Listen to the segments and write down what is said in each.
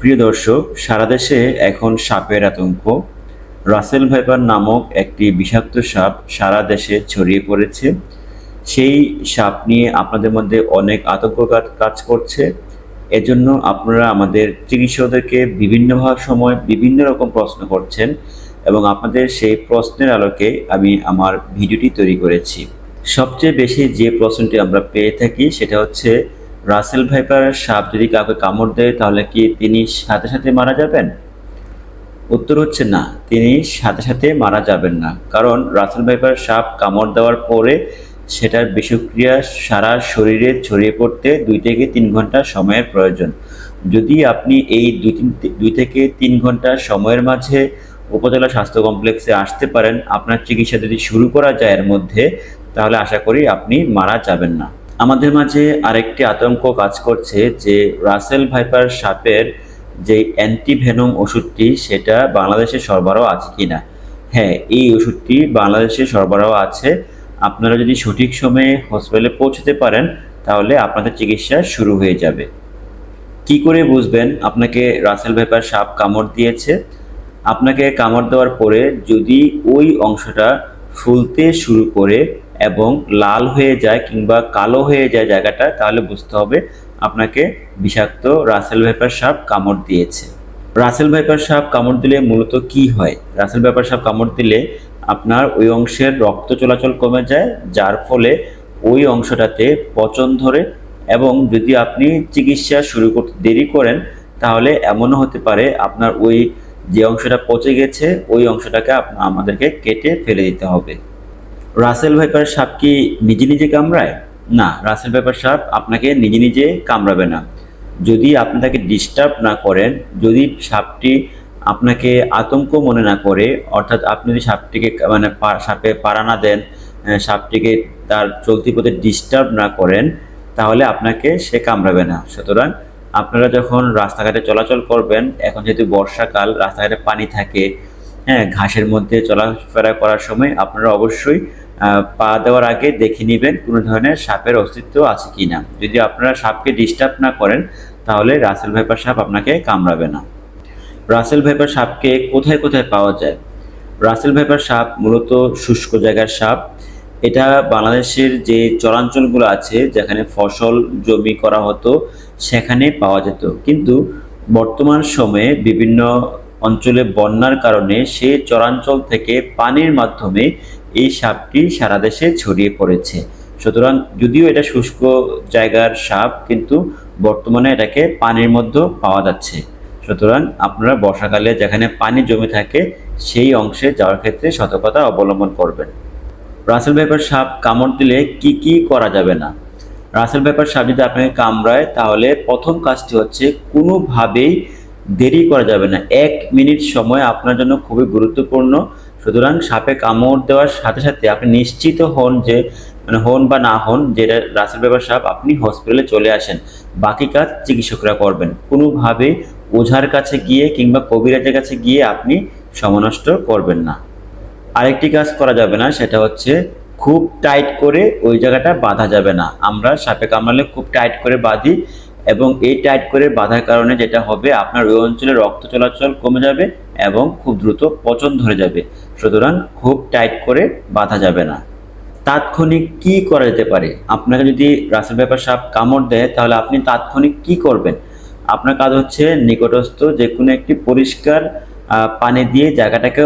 প্রিয় দর্শক, সারা দেশে এখন সাপের আতঙ্ক। রাসেল ভাইপার নামক একটি বিষাক্ত সাপ সারা দেশে ছড়িয়ে পড়েছে। সেই সাপ নিয়ে আপনাদের মধ্যে অনেক আতঙ্ক কাজ করছে। এজন্য আপনারা আমাদের চিকিৎসকদেরকে বিভিন্নভাবে সময় বিভিন্ন রকম প্রশ্ন করছেন এবং আপনাদের সেই প্রশ্নের আলোকে আমি আমার ভিডিওটি তৈরি করেছি। সবচেয়ে বেশি যে প্রশ্নটি আমরা পেয়ে থাকি সেটা হচ্ছে রাসেল ভাইপার সাপ যদি কাউকে কামড় দেয়, তাহলে কি তিনি সাথে সাথে মারা যাবেন? উত্তর হচ্ছে না, তিনি সাথে সাথে মারা যাবেন না। কারণ রাসেল ভাইপার সাপ কামড় দেওয়ার পরে সেটার বিষক্রিয়া সারা শরীরে ছড়িয়ে পড়তে দুই থেকে তিন ঘণ্টা সময়ের প্রয়োজন। যদি আপনি এই দুই তিন দুই থেকে তিন ঘণ্টা সময়ের মাঝে উপজেলা স্বাস্থ্য কমপ্লেক্সে আসতে পারেন, আপনার চিকিৎসা যদি শুরু করা যায় এর মধ্যে, তাহলে আশা করি আপনি মারা যাবেন না। আমাদের মাঝে আরেকটি আতঙ্ক কাজ করছে যে রাসেল ভাইপার সাপের যে অ্যান্টিভেনম ওষুধটি, সেটা বাংলাদেশে সরবরাহ আছে কিনা? হ্যাঁ এই ওষুধটি বাংলাদেশে সরবরাহ আছে। আপনারা যদি সঠিক সময়ে হসপিটালে পৌঁছতে পারেন, তাহলে আপনাদের চিকিৎসা শুরু হয়ে যাবে। কি করে বুঝবেন আপনাকে রাসেল ভাইপার সাপ কামড় দিয়েছে? আপনাকে কামড় দেওয়ার পরে যদি ওই অংশটা ফুলতে শুরু করে এবং লাল হয়ে যায় কিংবা কালো হয়ে যায় জায়গাটা, তাহলে বুঝতে হবে আপনাকে বিষাক্ত রাসেল ভাইপার সাপ কামড় দিয়েছে। রাসেল ভাইপার সাপ কামড় দিলে মূলত কি হয়? রাসেল ভাইপার সাপ কামড় দিলে আপনার ওই অংশের রক্ত চলাচল কমে যায়, যার ফলে ওই অংশটাতে পচন ধরে এবং যদি আপনি চিকিৎসা শুরু করতে দেরি করেন, তাহলে এমনও হতে পারে আপনার ওই যে অংশটা পচে গেছে, ওই অংশটাকে আমাদেরকে কেটে ফেলে দিতে হবে। রাসেল ভাইপার সাপ কি নিজে নিজে কামড়ায়? না, রাসেল ভাইপার সাপ আপনাকে নিজে নিজে কামড়াবে না। যদি আপনি তাকে ডিস্টার্ব না করেন, যদি সাপটি আপনাকে আতঙ্ক মনে না করে, অর্থাৎ আপনি যদি সাপটিকে মানে সাপে পাড়া না দেন সাপটিকে তার চলতি পথে ডিস্টার্ব না করেন, তাহলে আপনাকে সে কামড়াবে না। সুতরাং আপনারা যখন রাস্তাঘাটে চলাচল করবেন, এখন যেহেতু বর্ষাকাল, রাস্তাঘাটে পানি থাকে হ্যাঁ ঘাসের মধ্যে চলাফেরা করার সময় আপনারা অবশ্যই পা দেওয়ার আগে দেখে নেবেন কোনো ধরনের সাপের অস্তিত্ব আছে কি না যদি আপনারা সাপকে ডিস্টার্ব না করেন, তাহলে রাসেল ভাইপার সাপ আপনাকে কামড়াবে না। রাসেল ভাইপার সাপকে কোথায় কোথায় পাওয়া যায়? রাসেল ভাইপার সাপ মূলত শুষ্ক জায়গার সাপ। এটা বাংলাদেশের যে চরাঞ্চলগুলো আছে, যেখানে ফসল জমি করা হতো, সেখানে পাওয়া যেত। কিন্তু বর্তমান সময়ে বিভিন্ন অঞ্চলে বন্যার কারণে সে চরাঞ্চল থেকে পানির মাধ্যমে এই সাপটি সারা দেশে ছড়িয়ে পড়েছে। সুতরাং যদিও এটা শুষ্ক জায়গার সাপ, কিন্তু বর্তমানে এটাকে পানির মধ্যে পাওয়া যাচ্ছে। সুতরাং আপনারা বর্ষাকালে যেখানে পানি জমে থাকে, সেই অংশে যাওয়ার ক্ষেত্রে সতর্কতা অবলম্বন করবেন। রাসেল ভাইপার সাপ কামড় দিলে কি কি করা যাবে না? রাসেল ভাইপার সাপ যদি আপনাকে কামড়ায়, তাহলে প্রথম কাজটি হচ্ছে কোনোভাবেই দেরি করা যাবে না। এক মিনিট সময় আপনার জন্য খুবই গুরুত্বপূর্ণ। সুতরাং সাপে কামড় দেওয়ার সাথে সাথে আপনি নিশ্চিত হন যে মানে হন বা না হন, যেটা রাসেল ভাইপার সাপ, আপনি হসপিটালে চলে আসেন। বাকি কাজ চিকিৎসকরা করবেন। কোনোভাবে ওঝার কাছে গিয়ে কিংবা কবিরাজের কাছে গিয়ে আপনি সময় নষ্ট করবেন না। আরেকটি কাজ করা যাবে না, সেটা হচ্ছে খুব টাইট করে ওই জায়গাটা বাঁধা যাবে না। আমরা সাপে কামড়ালে খুব টাইট করে বাঁধি এবং এই টাইট করে বাঁধার কারণে যেটা হবে, আপনার ওই অঞ্চলে রক্ত চলাচল কমে যাবে এবং খুব দ্রুত পচন ধরে যাবে। সুতরাং খুব টাইট করে বাঁধা যাবে না। তাৎক্ষণিক কি করা যেতে পারে? আপনাকে যদি রাসেল ব্যাপার সাপ কামড় দেয়, তাহলে আপনি তাৎক্ষণিক কি করবেন? আপনার কাজ হচ্ছে নিকটস্থ যে কোনো একটি পরিষ্কার পানি দিয়ে জায়গাটাকে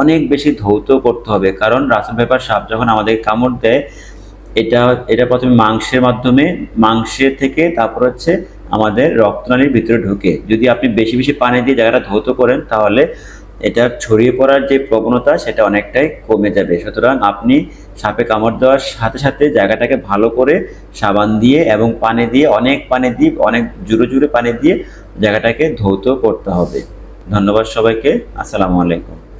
অনেক বেশি ধৌত করতে হবে। কারণ রাসেল পেপার সাপ যখন আমাদের কামড় দেয় এটা এটা প্রথমে মাংসের মাধ্যমে, মাংসের থেকে তারপর হচ্ছে আমাদের রক্তনালীর ভিতরে ঢুকে। যদি আপনি বেশি বেশি পানি দিয়ে জায়গাটা ধৌত করেন, তাহলে এটা ছড়িয়ে পড়ার যে প্রবণতা, সেটা অনেকটাই কমে যাবে। সুতরাং আপনি সাপে কামড় দেওয়ার সাথে সাথে জায়গাটাকে ভালো করে সাবান দিয়ে এবং পানি দিয়ে, অনেক পানি দিয়ে, অনেক জুড়ে জুড়ে পানি দিয়ে জায়গাটাকে ধৌত করতে হবে। ধন্যবাদ সবাইকে। আসসালামু আলাইকুম।